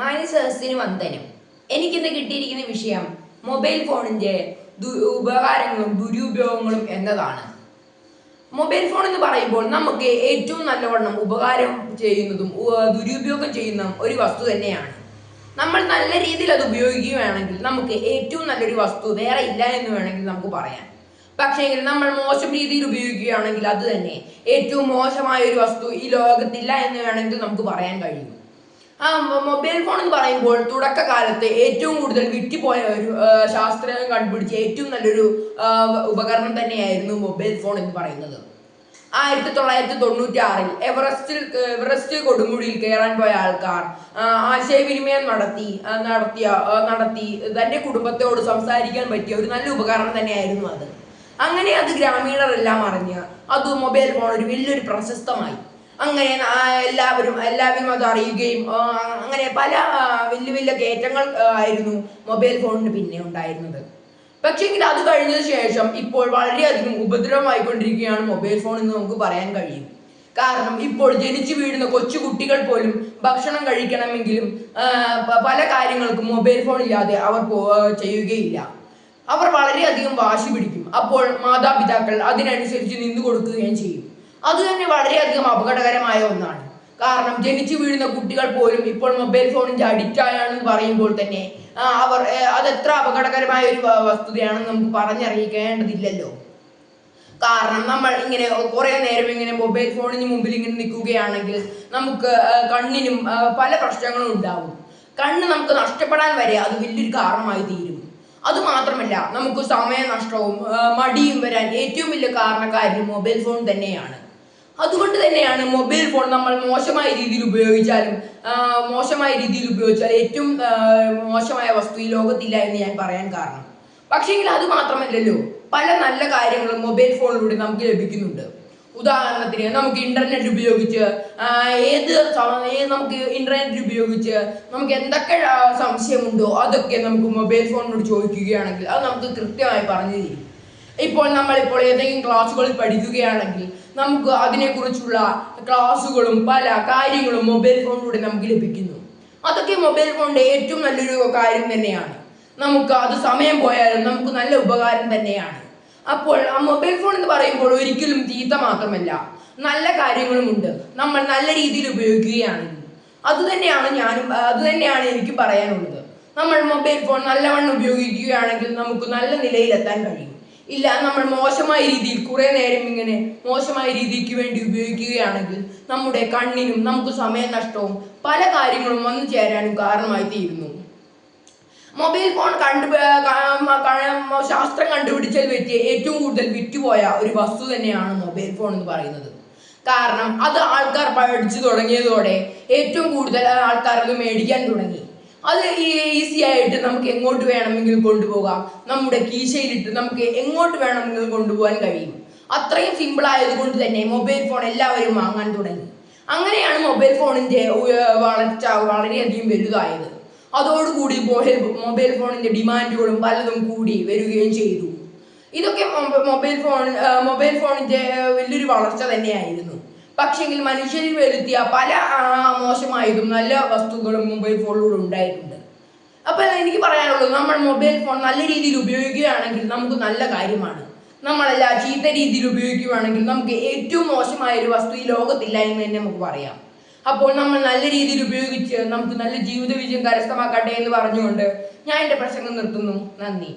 മാനസഹസ്തിന് വന്ദനം എനിക്കിന്ന് കിട്ടിയിരിക്കുന്ന വിഷയം? മൊബൈൽ ഫോണിന്റെ ഉപകാരങ്ങളും ദുരുപയോഗങ്ങളും എന്നതാണ്. മൊബൈൽ ഫോൺ എന്ന് പറയുമ്പോൾ നമുക്ക് ഏറ്റവും നല്ലവണ്ണം ഉപകാരം ചെയ്യുന്നതും ദുരുപയോഗം ചെയ്യുന്ന ഒരു വസ്തു തന്നെയാണ്. നമ്മൾ നല്ല രീതിയിൽ അത് ഉപയോഗിക്കുകയാണെങ്കിൽ നമുക്ക് ഏറ്റവും നല്ലൊരു വസ്തു വേറെ ഇല്ല എന്ന് വേണമെങ്കിൽ നമുക്ക് പറയാം. പക്ഷേ നമ്മൾ മോശം രീതിയിൽ ഉപയോഗിക്കുകയാണെങ്കിൽ അത് തന്നെ ഏറ്റവും മോശമായ ഒരു വസ്തു ഈ ലോകത്തില്ല എന്ന് വേണമെങ്കിൽ നമുക്ക് പറയാൻ കഴിയും. ആ മൊബൈൽ ഫോൺ എന്ന് പറയുമ്പോൾ തുടക്കകാലത്ത് ഏറ്റവും കൂടുതൽ വിറ്റുപോയ ഒരു ആ, ശാസ്ത്രം കണ്ടുപിടിച്ച ഏറ്റവും നല്ലൊരു ഉപകരണം തന്നെയായിരുന്നു മൊബൈൽ ഫോൺ എന്ന് പറയുന്നത്. ആയിരത്തി തൊള്ളായിരത്തി തൊണ്ണൂറ്റി ആറിൽ എവറസ്റ്റിൽ എവറസ്റ്റ് കൊടുമുടിയിൽ കയറാൻ പോയ ആൾക്കാർ ആശയവിനിമയം നടത്തി നടത്തിയ നടത്തി തന്റെ കുടുംബത്തോട് സംസാരിക്കാൻ പറ്റിയ ഒരു നല്ല ഉപകരണം തന്നെയായിരുന്നു അത്. അങ്ങനെ അത് ഗ്രാമീണരെല്ലാം അറിഞ്ഞ് അത് മൊബൈൽ ഫോൺ ഒരു വലിയൊരു പ്രശസ്തമായി. അങ്ങനെ എല്ലാവരും എല്ലാവരും അത് അറിയുകയും അങ്ങനെ പല വലിയ വലിയ കയറ്റങ്ങൾ ആയിരുന്നു മൊബൈൽ ഫോണിന് പിന്നെ ഉണ്ടായിരുന്നത്. പക്ഷേങ്കിൽ അത് കഴിഞ്ഞതിന് ശേഷം ഇപ്പോൾ വളരെയധികം ഉപദ്രവമായിക്കൊണ്ടിരിക്കുകയാണ് മൊബൈൽ ഫോൺ എന്ന് നമുക്ക് പറയാൻ കഴിയും. കാരണം ഇപ്പോൾ ജനിച്ചു വീഴുന്ന കൊച്ചു കുട്ടികൾ പോലും ഭക്ഷണം കഴിക്കണമെങ്കിലും പല കാര്യങ്ങൾക്കും മൊബൈൽ ഫോൺ ഇല്ലാതെ അവർ ചെയ്യുകയില്ല. അവർ വളരെയധികം വാശി പിടിക്കും. അപ്പോൾ മാതാപിതാക്കൾ അതിനനുസരിച്ച് നിന്നു കൊടുക്കുകയും ചെയ്യും. അത് തന്നെ വളരെയധികം അപകടകരമായ ഒന്നാണ്. കാരണം ജനിച്ചു വീഴുന്ന കുട്ടികൾ പോലും ഇപ്പോൾ മൊബൈൽ ഫോണിന്റെ അഡിക്റ്റ് ആയാണെന്ന് പറയുമ്പോൾ തന്നെ അവർ അതെത്ര അപകടകരമായ ഒരു വസ്തുതയാണെന്ന് നമുക്ക് പറഞ്ഞറിയിക്കേണ്ടതില്ലല്ലോ. കാരണം നമ്മൾ ഇങ്ങനെ കുറെ നേരം ഇങ്ങനെ മൊബൈൽ ഫോണിന് മുമ്പിൽ ഇങ്ങനെ നിൽക്കുകയാണെങ്കിൽ നമുക്ക് കണ്ണിനും പല പ്രശ്നങ്ങളും ഉണ്ടാവും. കണ്ണ് നമുക്ക് നഷ്ടപ്പെടാൻ വരെ അത് വലിയൊരു കാരണമായി തീരും. അതുമാത്രമല്ല നമുക്ക് സമയനഷ്ടവും മടിയും വരാൻ ഏറ്റവും വലിയ കാരണക്കാരൻ മൊബൈൽ ഫോൺ തന്നെയാണ്. അതുകൊണ്ട് തന്നെയാണ് മൊബൈൽ ഫോൺ നമ്മൾ മോശമായ രീതിയിൽ ഉപയോഗിച്ചാലും മോശമായ രീതിയിൽ ഉപയോഗിച്ചാൽ ഏറ്റവും മോശമായ വസ്തു ഈ ലോകത്തില്ല എന്ന് ഞാൻ പറയാൻ കാരണം. പക്ഷേങ്കിൽ അത് മാത്രമല്ലല്ലോ പല നല്ല കാര്യങ്ങളും മൊബൈൽ ഫോണിലൂടെ നമുക്ക് ലഭിക്കുന്നുണ്ട്. ഉദാഹരണത്തിന് നമുക്ക് ഇന്റർനെറ്റ് ഉപയോഗിച്ച് ഏത് നമുക്ക് ഇന്റർനെറ്റ് ഉപയോഗിച്ച് നമുക്ക് എന്തൊക്കെ സംശയമുണ്ടോ അതൊക്കെ നമുക്ക് മൊബൈൽ ഫോണിനോട് ചോദിക്കുകയാണെങ്കിൽ അത് നമുക്ക് കൃത്യമായി പറഞ്ഞു തരും. ഇപ്പോൾ നമ്മളിപ്പോൾ ഏതെങ്കിലും ക്ലാസ്സുകളിൽ പഠിക്കുകയാണെങ്കിൽ നമുക്ക് അതിനെക്കുറിച്ചുള്ള ക്ലാസ്സുകളും പല കാര്യങ്ങളും മൊബൈൽ ഫോണിലൂടെ നമുക്ക് ലഭിക്കുന്നു. അതൊക്കെ മൊബൈൽ ഫോണിന്റെ ഏറ്റവും നല്ലൊരു കാര്യം തന്നെയാണ്. നമുക്ക് അത് സമയം പോയാലും നമുക്ക് നല്ല ഉപകാരം തന്നെയാണ്. അപ്പോൾ ആ മൊബൈൽ ഫോൺ എന്ന് പറയുമ്പോൾ ഒരിക്കലും തീത്ത മാത്രമല്ല നല്ല കാര്യങ്ങളുമുണ്ട്. നമ്മൾ നല്ല രീതിയിൽ ഉപയോഗിക്കുകയാണെങ്കിൽ. അതുതന്നെയാണ് ഞാനും അത് തന്നെയാണ് എനിക്ക് പറയാനുള്ളത്. നമ്മൾ മൊബൈൽ ഫോൺ നല്ലവണ്ണം ഉപയോഗിക്കുകയാണെങ്കിൽ നമുക്ക് നല്ല നിലയിലെത്താൻ കഴിയും. ഇല്ല നമ്മൾ മോശമായ രീതിയിൽ കുറേ നേരം ഇങ്ങനെ മോശമായ രീതിക്ക് വേണ്ടി ഉപയോഗിക്കുകയാണെങ്കിൽ നമ്മുടെ കണ്ണിനും നമുക്ക് സമയനഷ്ടവും പല കാര്യങ്ങളും വന്നു ചേരാനും കാരണമായി തീരുന്നു. മൊബൈൽ ഫോൺ കണ്ടു ശാസ്ത്രം കണ്ടുപിടിച്ചതിൽ വെച്ച് ഏറ്റവും കൂടുതൽ വിറ്റുപോയ ഒരു വസ്തു തന്നെയാണ് മൊബൈൽ ഫോൺ എന്ന് പറയുന്നത്. കാരണം അത് ആൾക്കാർ പഠിച്ചു തുടങ്ങിയതോടെ ഏറ്റവും കൂടുതൽ ആൾക്കാർ അത് മേടിക്കാൻ തുടങ്ങി. അത് ഈസി ആയിട്ട് നമുക്ക് എങ്ങോട്ട് വേണമെങ്കിലും കൊണ്ടുപോകാം. നമ്മുടെ കീശയിലിട്ട് നമുക്ക് എങ്ങോട്ട് വേണമെങ്കിലും കൊണ്ടുപോകാൻ കഴിയും. അത്രയും സിമ്പിൾ ആയതുകൊണ്ട് തന്നെ മൊബൈൽ ഫോൺ എല്ലാവരും വാങ്ങാൻ തുടങ്ങി. അങ്ങനെയാണ് മൊബൈൽ ഫോണിന്റെ വളർച്ച വളരെയധികം വലുതായത്. അതോടുകൂടി മൊബൈൽ മൊബൈൽ ഫോണിന്റെ ഡിമാൻഡുകളും പലതും കൂടി വരികയും ചെയ്തു. ഇതൊക്കെ മൊബൈൽ ഫോൺ മൊബൈൽ ഫോണിന്റെ വലിയൊരു വളർച്ച തന്നെയായിരുന്നു. പക്ഷെങ്കിൽ മനുഷ്യരിൽ വരുത്തിയ പല മോശമായതും നല്ല വസ്തുക്കളും മൊബൈൽ ഫോണിലൂടെ ഉണ്ടായിട്ടുണ്ട്. അപ്പോൾ എനിക്ക് പറയാനുള്ളത് നമ്മൾ മൊബൈൽ ഫോൺ നല്ല രീതിയിൽ ഉപയോഗിക്കുകയാണെങ്കിൽ നമുക്ക് നല്ല കാര്യമാണ്. നമ്മളല്ല ചീത്ത രീതിയിൽ ഉപയോഗിക്കുകയാണെങ്കിൽ നമുക്ക് ഏറ്റവും മോശമായ ഒരു വസ്തു ഈ ലോകത്തില്ല എന്ന് തന്നെ നമുക്ക് പറയാം. അപ്പോൾ നമ്മൾ നല്ല രീതിയിൽ ഉപയോഗിച്ച് നമുക്ക് നല്ല ജീവിത വിജയം കരസ്ഥമാക്കട്ടെ എന്ന് പറഞ്ഞുകൊണ്ട് ഞാൻ എന്റെ പ്രസംഗം നിർത്തുന്നു. നന്ദി.